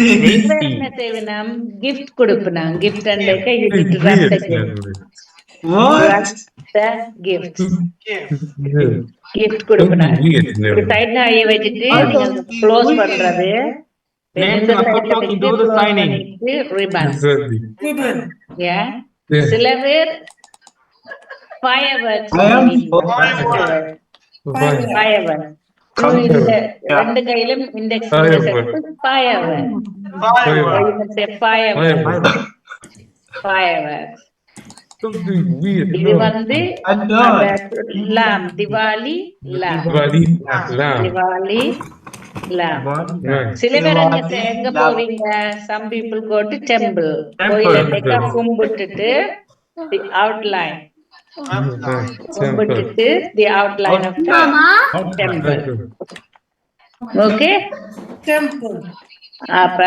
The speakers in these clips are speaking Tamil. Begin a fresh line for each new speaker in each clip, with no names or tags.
என்ன செய்வனம் கிஃப்ட் கொடுப்பனாம் கிஃப்ட்? கிஃப்ட் கிஃப்ட் கொடுப்பனாம் சைட்ல ஐய வச்சுட்டு க்ளோஸ் பண்றது. சில பேர் ஃபயர்
am
ஃபயர் ஒர்க் ரெண்டு கையிலும் index fire work fire work fire work இது வந்து லாம் திவாலி லாம் திவாலி லாம் சில பேர் எங்க போவீங்க? Some people go to temple கோயில கும்பிட்டுட்டு தி அவுட்லைன் கும்பிட்டுட்டு the outline of temple okay
Temple.
அப்ப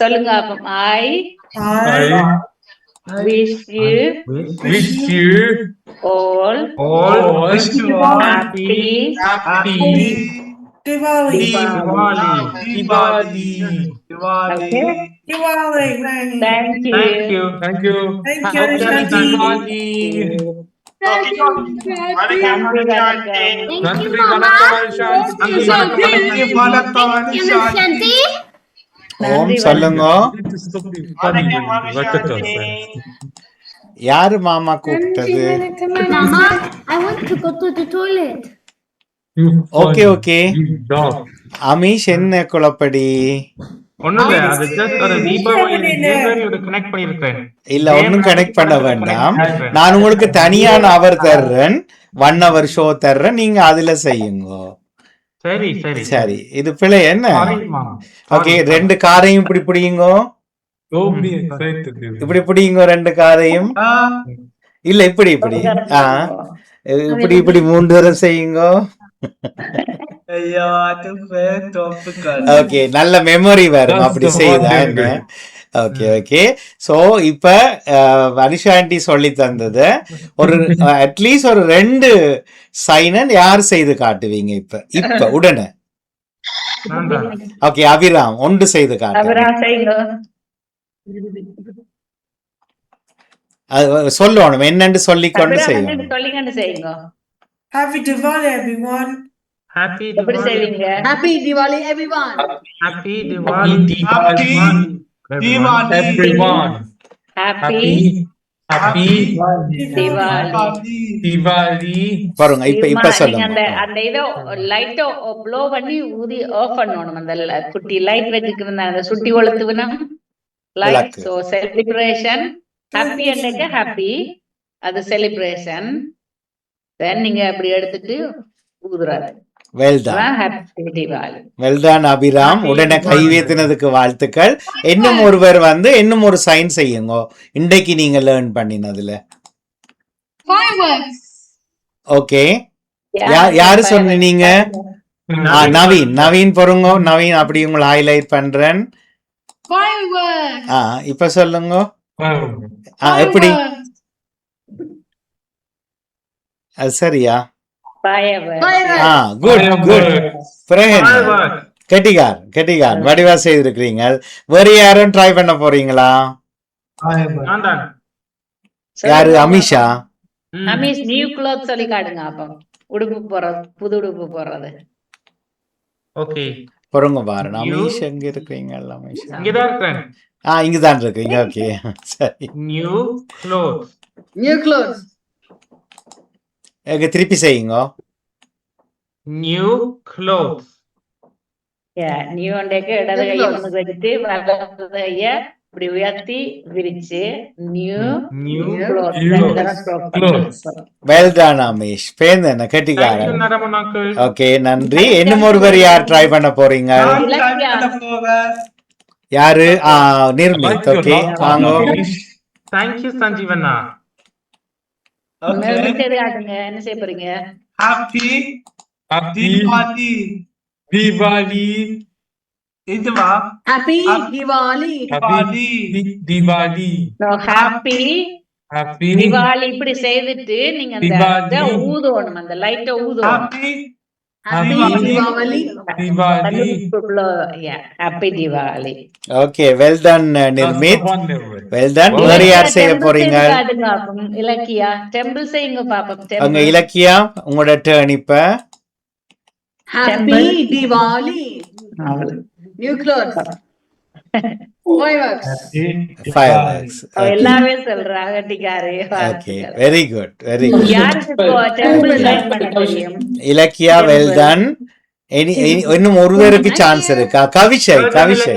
சொல்லுங்க அப்ப I
I
wish you
Wish you
all
all
wish you all
happy
happy Diwali.
Diwali.
Diwali.
Okay
Diwali. Right.
Thank you
Thank you.
Thank you.
Thank you,
Happy
Shanti.
Diwali.
நன்றி வணக்கம்
நன்றி வணக்கம்.
சொல்லுங்க யாரு மாமா கூப்பிட்டது. Okay, okay. அமீஷ் என்ன குழப்படி?
இல்ல அது ஜஸ்ட் ஒரு தீபாவளி தீபாவளியோட கனெக்ட் பண்ணிருக்கேன்
இல்ல ஒண்ணும் கனெக்ட் பண்ண வேண்டாம். நான் உங்களுக்கு தனியான அவர் தர்றேன். ஒன் அவர் ஷோ தர்றேன். நீங்க அதுல செய்யுங்க.
சரி சரி.
சரி. இது பிழை என்ன. ஓகே ரெண்டு காரையும் இப்படி பிடிங்க இப்படி பிடிங்க ரெண்டு காரையும்? இல்ல இப்படி இப்படி. ஆ. இப்படி இப்படி மூன்று தரம் செய்யுங்க. ஓகே நல்ல மெமரி வரும். அப்படி
thing.
ஓகே ஓகே சோ இப்ப அனிஷா ஆண்டி சொல்லி தந்தது. ஒரு அட்லீஸ்ட் ஒரு ரெண்டு சைனன் யார் செய்து காட்டுவீங்க இப்ப? இப்ப உடனே. ஓகே அபிராம் ஒன்று செய்து காட்டு. சொல்லணும் என்னன்னு சொல்லிக்கொண்டு
அபிராம்
செய்யணும்
Happy Diwali, everyone.
Happy Diwali,
everyone.
Happy Diwali.
Happy
Everyone.
everyone.
Happy
Happy
Diwali.
Diwali.
பாருங்க இப்ப இப்ப
நீங்க அந்த
சொல்லுங்க
அந்த இதை லைட்ட ப்ளோ பண்ணி ஊதி ஆஃப் பண்ணணும் அந்த குட்டி லைட் வச்சுக்கிருந்த அந்த சுட்டி கொளுத்துவனா லைட். சோ செலிப்ரேஷன் ஹாப்பி அன்னைக்கு ஹாப்பி அது செலிப்ரேஷன் தென் நீங்க அப்படி எடுத்துட்டு ஊதுறாரு
well done
happy Deepavali
well done Abhiram உடனே கை
Diwali.
வைத்தினதுக்கு வாழ்த்துக்கள். இன்னும் ஒருவர் வந்து இன்னும் ஒரு சைன் செய்யுங்க. இன்றைக்கு நீங்க லேர்ன் பண்ணினதுல. ஓகே யாரு சொன்னீங்க ஆ, நவீன். நவீன் பொறுங்க. நவீன் அப்படி உங்களை ஹைலைட் பண்றேன். இப்ப சொல்லுங்க. எப்படி. அது சரியா? Good good?
Fireworks.
கெட்டிகார் கெட்டிகார் வடிவா செய்திருக்கிறீங்க வேற யாரும் ட்ரை பண்ண போறீங்களா
தான்.
யாரு அமிஷா
ம்.
அமீஸ் நியூ க்ளோத் சொல்லி காட்டுங்க அப்போ. உடுப்பு போறது புது உடுப்பு போடுறது.
Okay.
பொறுங்க பாருங்க.
You-
அமீஷ் எங்க இருக்கிறீங்க அமீஷ்
இங்கதான் இருக்கிறேன்.
ஆ இங்கதான் இருக்கீங்க. ஓகே சரி.
New clothes.
New clothes.
எங்க திருப்பி செய்யுங்க
New clothes.
நியூ அண்டேக்கு இடது கையை முன்னுக்கு வச்சுட்டு வலது கைய இப்படி உயர்த்தி விரிச்சு new.
Clothes.
Well done Amish பேருந்து என்ன
uncle.
ஓகே நன்றி இன்னும் ஒருவர் யார் ட்ரை பண்ண போறீங்க. யாரு நிர்மித் ஓகே வாங்க
Thank you, Sanjeevana.
Okay.
காட்டுங்க என்ன செய்ய போறீங்க
Happy
Happy
Diwali.
Diwali.
இதுவா
Diwali.
Happy Di- Diwali.
Happy
Happy
Diwali இப்படி செய்துட்டு நீங்க அந்த ஊதணும் அந்த லைட்ட.
Diwali.
Diwali.
Happy Deepavali
okay well done Nirmit well done வேற யார் செய்ய போறீங்க?
இலக்கியா? டெம்பிள் செய்யுங்க பாப்போம்.
அங்க
temple.
இலக்கியா உங்களோட டேர்ன் இப்ப.
Clothes. Fireworks.
ஃபைவ்
அவ எல்லாமே சொல்றா கட்டிக்காரு
okay very good very good Ilakkiya well done இன்னும் ஒருவருக்கு சான்ஸ் இருக்கா. கவிஷை கவிஷை.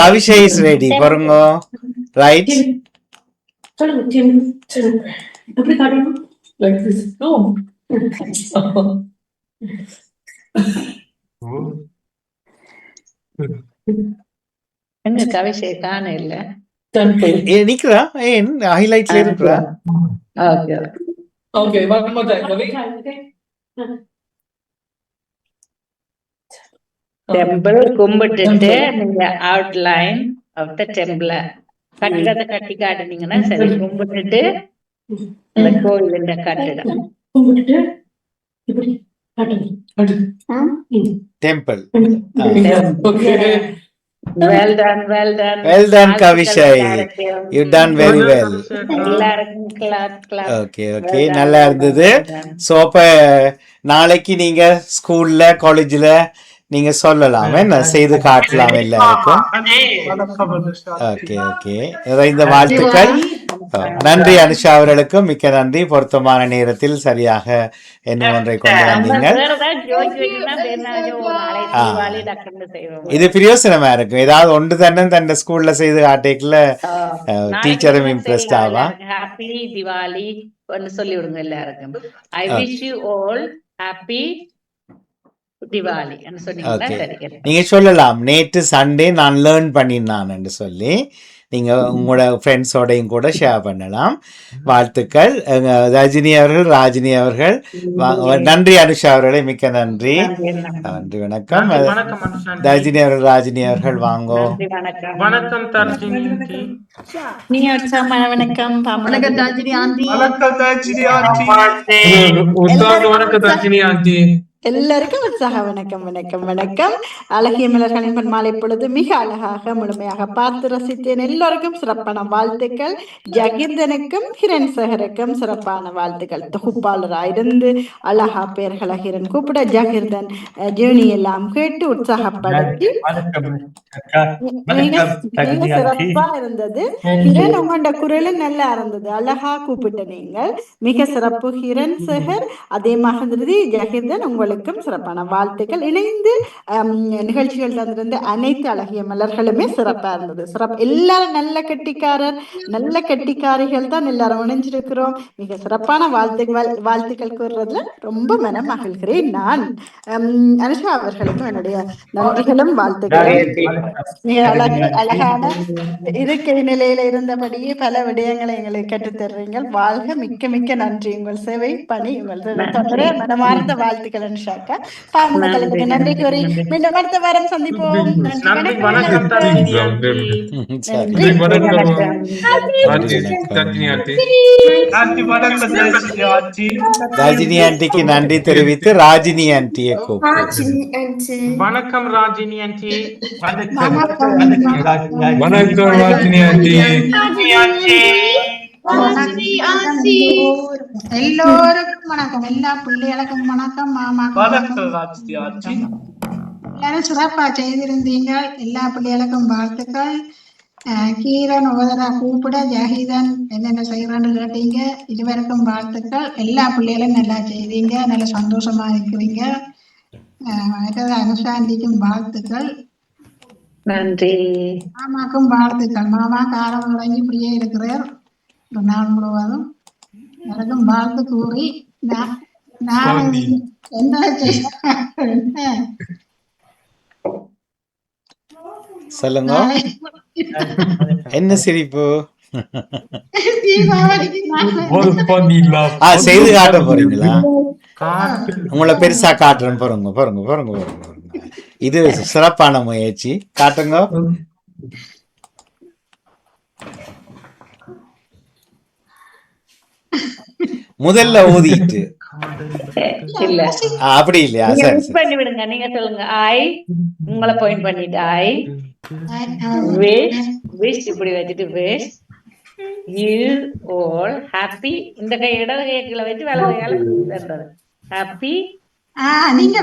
கவிஷை. இஸ் ரெடி பாருங்க. ரைட்
சொல்லுங்க டிம் சொல்லுங்க எப்படி காட்டணும் லைக் திஸ் நோ
எங்க கவிஷை காண இல்ல
நிக்கிறா ஏன் ஹைலைட்ல இருக்கிறா
okay
okay one more time okay
temple கும்பிட்டுட்டு நீங்க அவுட்லைன் ஆஃப் த டெம்பிள கட்டிடத்தை கட்டி காட்டுனீங்கன்னா சரி கும்பிட்டுட்டு அந்த கோயிலுண்ட கட்டிடம்.
Temple
well done well done
Well done, Kavishai. You done very well okay okay நல்லா இருந்தது. அப்ப நாளைக்கு நீங்க ஸ்கூல்ல காலேஜ்ல நீங்க சொல்லலாம் என்ன செய்து காட்டலாம் எல்லாருக்கும் ஓகே ஓகே நிறைந்த வாழ்த்துக்கள் நன்றி அனுஷா அவர்களுக்கும் மிக்க நன்றி பொருத்தமான நேரத்தில் சரியாக என்ன ஒன்றை கொண்டு வந்தீங்க ஆ. இது பிரயோசனமா இருக்கும் ஏதாவது ஒன்று தானே தன் ஸ்கூல்ல செய்து காட்டிக்கல டீச்சரும் இம்ப்ரெஸ்ட் ஆவா
ஹாப்பி திவாலி சொல்லி விடுங்க எல்லாருக்கும் I wish you all happy Diwali சொன்னீங்கன்னா
Okay.
சரி
நீங்க சொல்லலாம். நேற்று சண்டே நான் லேர்ன் பண்ணினான்னு சொல்லி நீங்க உங்களோட ஃப்ரெண்ட்ஸோடையும் கூட ஷேர் பண்ணலாம். வாழ்த்துக்கள். ரஜினி அவர்கள் ராஜினி அவர்கள். நன்றி. அனுஷா அவர்களே. மிக்க நன்றி. நன்றி வணக்கம். ரஜினி அவர்கள் ராஜினி அவர்கள் வாங்கோ.
வணக்கம்.
வணக்கம்
வணக்கம்
வணக்கம்.
எல்லாருக்கும் உற்சாக வணக்கம் வணக்கம் வணக்கம். அழகிய மலர்களின் பொன்மாலை பொழுது மிக அழகாக முழுமையாக பார்த்து ரசித்தேன். எல்லோருக்கும் சிறப்பான வாழ்த்துக்கள். ஜகிர்தனுக்கும் ஹிரண் சஹருக்கும் சிறப்பான வாழ்த்துக்கள். தொகுப்பாளராயிருந்து அழகா பெயர்கள ஹிரன் கூப்பிட ஜகிர்தன் ஜேர்னி எல்லாம் கேட்டு உற்சாகப்படுத்தி. சிறப்பா இருந்தது. ஹிரண் உங்களோட குரலும் நல்லா இருந்தது. அழகா கூப்பிட்ட நீங்கள். மிக சிறப்பு. ஹிரண் சஹர் அதே மாதிரி ஜஹிர்தன் உங்களுக்கும் சிறப்பான வாழ்த்துக்கள். இணைந்து நிகழ்ச்சிகள் தந்திருந்த அனைத்து அழகிய மலர்களுமே சிறப்பா இருந்தது. சிறப்பு எல்லாரும் நல்ல கட்டிக்காரர் நல்ல கட்டிக்காரிகள் தான் எல்லாரும் இணைஞ்சிருக்கிறோம். மிக சிறப்பான வாழ்த்துக்கள் வாழ்த்துக்கள் கூறுறதுல ரொம்ப மனம் மகிழ்கிறேன் நான். அனுஷா அவர்களுக்கும் என்னுடைய நன்றிகளும் வாழ்த்துக்களும். மிக அழகு அழகான இருக்கை நிலையில இருந்தபடியே பல விடயங்களை எங்களுக்கு கற்றுத்தருவீங்கள் வாழ்க மிக்க மிக்க நன்றி. உங்கள் சேவை பணி உங்கள் தொடர மனமார்ந்த வாழ்த்துக்கள் அனுஷாக்கா பாவங்களுக்கு நன்றி கூறி மீண்டும் அடுத்த வாரம் சந்திப்போம்
ரஜினி ஆண்டிக்கு நன்றி தெரிவித்து ராஜினி ஆண்டியை
வணக்கம் ராஜினி ஆண்டி
வணக்கம் ராஜினி ஆண்டி
எல்லோருக்கும் வணக்கம். எல்லா பிள்ளைகளுக்கும் வணக்கம்
ஆண்டி
எல்லாரும் சிறப்பா செய்திருந்தீங்க எல்லா பிள்ளைகளுக்கும் வாழ்த்துக்கள். கீரன் உபதரா கூப்பிட ஜஹீதன் என்னென்ன செய்யறான்னு கேட்டீங்க. இருவருக்கும் வாழ்த்துக்கள். எல்லா பிள்ளைகளும் நல்லா செய்தீங்க. நல்ல சந்தோஷமா இருக்கிறீங்க. அனுஷாண்டிக்கும் வாழ்த்துக்கள்.
நன்றி.
மாமாக்கும் வாழ்த்துக்கள். மாமா காலம் தொடங்கி இப்படியே இருக்கிறார். நாள் முழுவதும் எனக்கும் வாழ்த்து கூறி நான் என்ன
சொல்லுங்க. என்ன சிரிப்பு? செய்து காட்ட போறீங்களா? உங்களை பெருசா காட்டுறேன். பாருங்க பாருங்க பாருங்க பாருங்க. இது சிறப்பான முயற்சி. காட்டுங்க. முதல்ல ஊதிட்டு.
இல்ல.
அப்படி இல்லையா? சரி
பண்ணி விடுங்க நீங்க சொல்லுங்க. ஐ உங்களை பாயிண்ட் பண்ணிட்டு ஐ wish wish இப்படி வச்சுட்டு wish you all happy. இந்த கை இடது கைக்குள்ள வச்சு வலது கையால
ஆஹ் நீங்க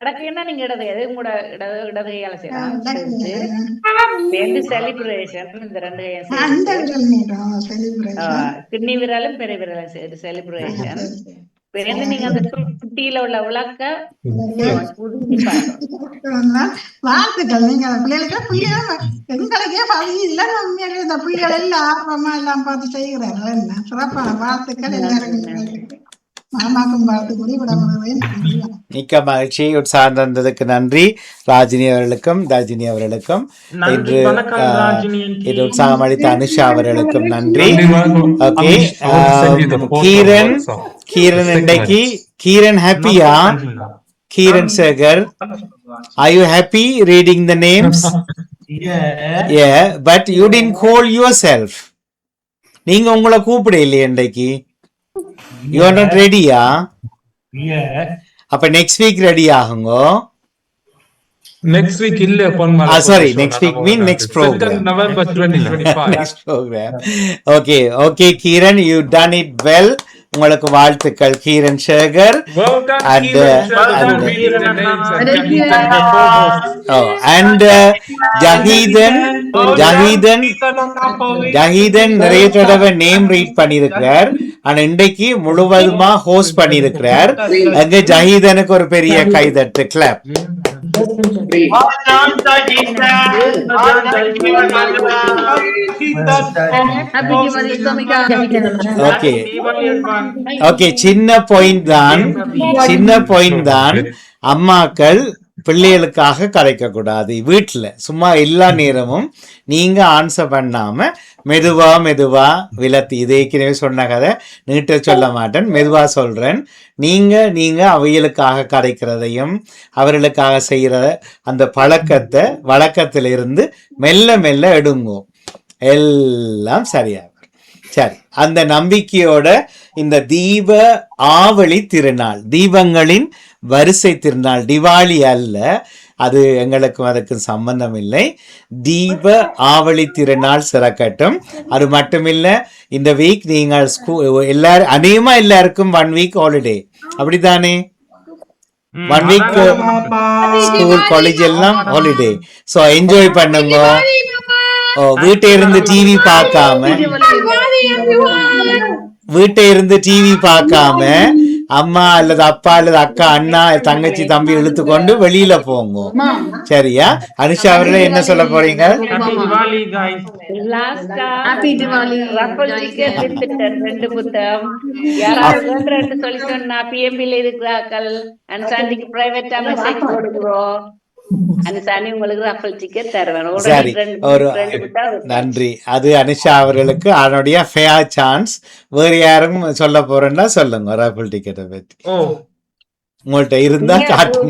இடக்கைன்னா நீங்க இடது உங்களோட இடது இடது கையால செய்யலாம். ரெண்டு செலிப்ரேஷன் இந்த ரெண்டு கையும் கிண்ணி விரலும் பெரிய விரலும் சேர்த்து செலிப்ரேஷன் நீங்க அந்த குட்டியில உள்ள விளக்க
வாழ்த்துக்கள். நீங்க அந்த பிள்ளைகளுக்கு பிள்ளைகள் எங்களுக்கே பழகி இல்ல உண்மையிலே. இந்த பிள்ளைகள் எல்லாம் ஆர்வமா எல்லாம் பார்த்து செய்கிறார்கள். என்ன? சிறப்பான வாழ்த்துக்கள். எல்லாருக்கும்
மிக்க மகிழ்ச்சி உற்சாகம் தந்ததுக்கு நன்றி ராஜினி அவர்களுக்கும் தஜினி அவர்களுக்கும் இன்று. இது உற்சாகம் அளித்த அனுஷா அவர்களுக்கும் நன்றி. ஓகே கீரன். கீரன் இன்றைக்கு கீரன் ஹாப்பியா Keeran Sekar Are you happy reading the names? yeah, but you didn't call yourself. நீங்க உங்களை கூப்பிட இல்லையே இன்றைக்கு யூ ஆர் நாட் ரெடியா அப்ப நெக்ஸ்ட் வீக் ரெடி ஆகுங்க
Next week இல்ல
Ah, mean next program.
Second November 2025.
Next program okay okay Kiran you done it well உங்களுக்கு வாழ்த்துக்கள் Keeran Sekar uh, oh, uh, ஜஹீதன் ஜஹீதன் Jaheethan நிறைய தடவை நேம் ரீட் பண்ணியிருக்கிறார் ஆனா இன்றைக்கு முழுவதுமா ஹோஸ்ட் பண்ணியிருக்கிறார். அங்க ஜஹீதனுக்கு ஒரு பெரிய கைதட்டு கிளப் ஓகே ஓகே சின்ன பாயிண்ட் தான். சின்ன பாயிண்ட் தான். அம்மாக்கள் பிள்ளைகளுக்காக கரைக்க கூடாது வீட்டுல சும்மா எல்லா நேரமும் நீங்க ஆன்சர் பண்ணாம மெதுவா மெதுவா விலத்தி இது ஏற்கனவே சொன்ன கதை நீட்ட சொல்ல மாட்டேன் மெதுவா சொல்றேன். நீங்க நீங்க அவைகளுக்காக கரைக்கிறதையும் அவர்களுக்காக செய்யற அந்த பழக்கத்தை வழக்கத்திலிருந்து மெல்ல மெல்ல எடுங்கோ. எல்லாம் சரியாகும். சரி. அந்த நம்பிக்கையோட இந்த தீப ஆவளி திருநாள் தீபங்களின் வரிசை திருநாள் திவாலி அல்ல அது எங்களுக்கும் அதுக்கும் சம்பந்தம் இல்லை தீப ஆவளி திருநாள் சிறக்கட்டும். அது மட்டுமில்ல இந்த வீக் நீங்கள் ஸ்கூ எல்லாரும் அநேகமா எல்லாருக்கும் ஒன் வீக் ஹாலிடே அப்படித்தானே? ஒன் வீக் ஸ்கூல் காலேஜ் எல்லாம் ஹாலிடே ஸோ என்ஜாய் பண்ணுங்க. வீட்டை இருந்து டிவி பார்க்காம. வீட்டை இருந்து டிவி பார்க்காம அம்மா அல்லது அப்பா அல்லது அக்கா அண்ணா தங்கச்சி தம்பி இழுத்து கொண்டு வெளியில போங்க. சரியா? அனுஷா அவர்களே என்ன சொல்ல போறீங்க?
ரெண்டு புத்தகம். யாராவது சொல்லி சொன்னா பிஎம்பில இருக்கிறார்கள். அன்சாண்டிக்கு பிரைவேட்டா மெசேஜ் கொடுக்குறோம் ரஃபல்
சரி ஒரு நன்றி. அது அனுஷா அவர்களுக்கு அதனுடைய ஃபேர் சான்ஸ் வேறு யாரும் சொல்ல போறேன்னா சொல்லுங்க டிக்கெட்டை இருந்தா
ஒரு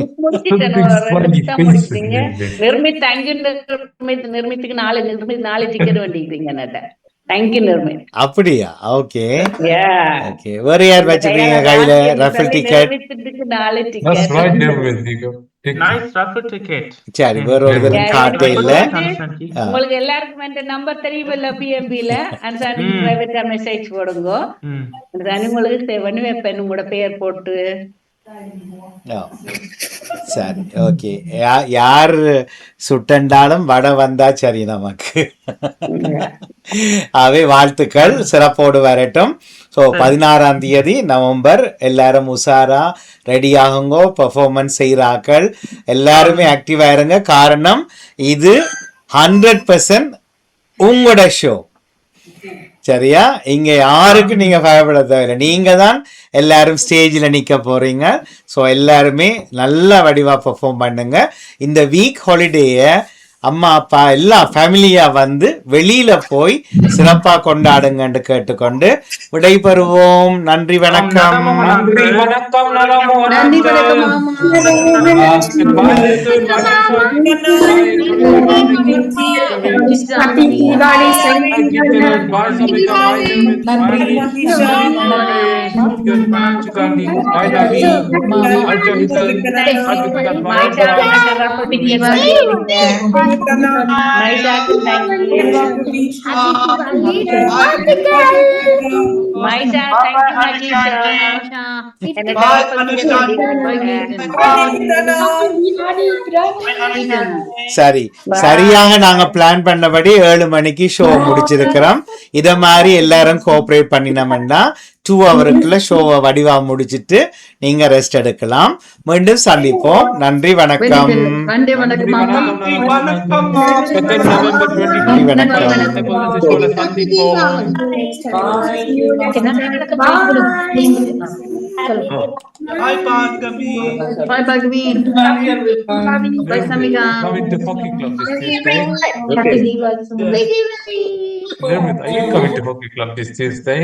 funny,
புத்தகம்
face
முடிச்சிட்டீங்க.
it.
நிர்மித் தேங்க்யூ நிர்மித். நிர்மித்துக்கு நாலு நிர்மித் நாலு டிக்கெட் வேண்டிக்கிறீங்க தேங்க்யூ நிர்மித்.
அப்படியா? ஓகே. ஓகே. வேற யார் வச்சிருக்கீங்க கையில ரஃபிள் டிக்கெட்
நாலு டிக்கெட்
சரி வேற ஒரு காட்டே. இல்ல.
உங்களுக்கு எல்லாருக்கும் நம்பர் தெரியுமில்ல பிஎம்பில அன்சாண்டி
ம்.
பிரைவேட்டா மெசேஜ் போடுங்க.
ம்.
அன்சாண்டி உங்களுக்கு சேவ் பண்ணி வைப்பேன் உங்களோட பெயர் போட்டு.
சரி ஓகே. யார் சுட்டண்டாலும் வடை வந்தா சரி நமக்கு. அவை வாழ்த்துக்கள். சிறப்போடு வரட்டும். ஸோ பதினாறாம் தேதி நவம்பர் எல்லாரும் உஷாரா ரெடி ஆகுங்கோ செய்கிற செய்கிறாக்கள் எல்லாருமே ஆக்டிவா இருங்க. காரணம் இது ஹண்ட்ரட் பர்சன்ட் உங்களோட ஷோ சரியா? இங்க யாருக்கு நீங்க பயப்பட தேவையில்லை. நீங்க தான் எல்லாரும் ஸ்டேஜில் நிற்க போறீங்க. ஸோ எல்லாருமே நல்ல வடிவா பெர்ஃபார்ம் பண்ணுங்க. இந்த வீக் ஹாலிடேயை அம்மா அப்பா எல்லாம் ஃபேமிலியா வந்து வெளியில போய் சிறப்பா கொண்டாடுங்கன்னு கேட்டுக்கொண்டு விடைபெறுவோம். நன்றி வணக்கம்.
நன்றி வணக்கம்
நன்றி வணக்கம்
Nirmit. Bye, Good Panam Gandhi.
Thank you Mahesha எனக்கு
Bye,
ரஃபல்
Anushka.
டிக்கெட்
சரி சரியாக நாங்க பிளான் பண்ணபடி ஏழு மணிக்கு ஷோ முடிச்சிருக்கிறோம் இத மாதிரி எல்லாரும் கோஆபரேட் பண்ணினோம்னா டூ ஹவருக்குள்ள ஷோவை வடிவா முடிச்சிட்டு நீங்க ரெஸ்ட் எடுக்கலாம் மீண்டும் சந்திப்போம் நன்றி வணக்கம்
நன்றி வணக்கம்
Second November 22.
நன்றி வணக்கம்
Showல சந்திப்போம்.
Bye, Bhargavi.
Bye பகவி bye Samika
Coming to Hockey Club this Tuesday. Nirmit, are you coming to Hockey Club this Tuesday?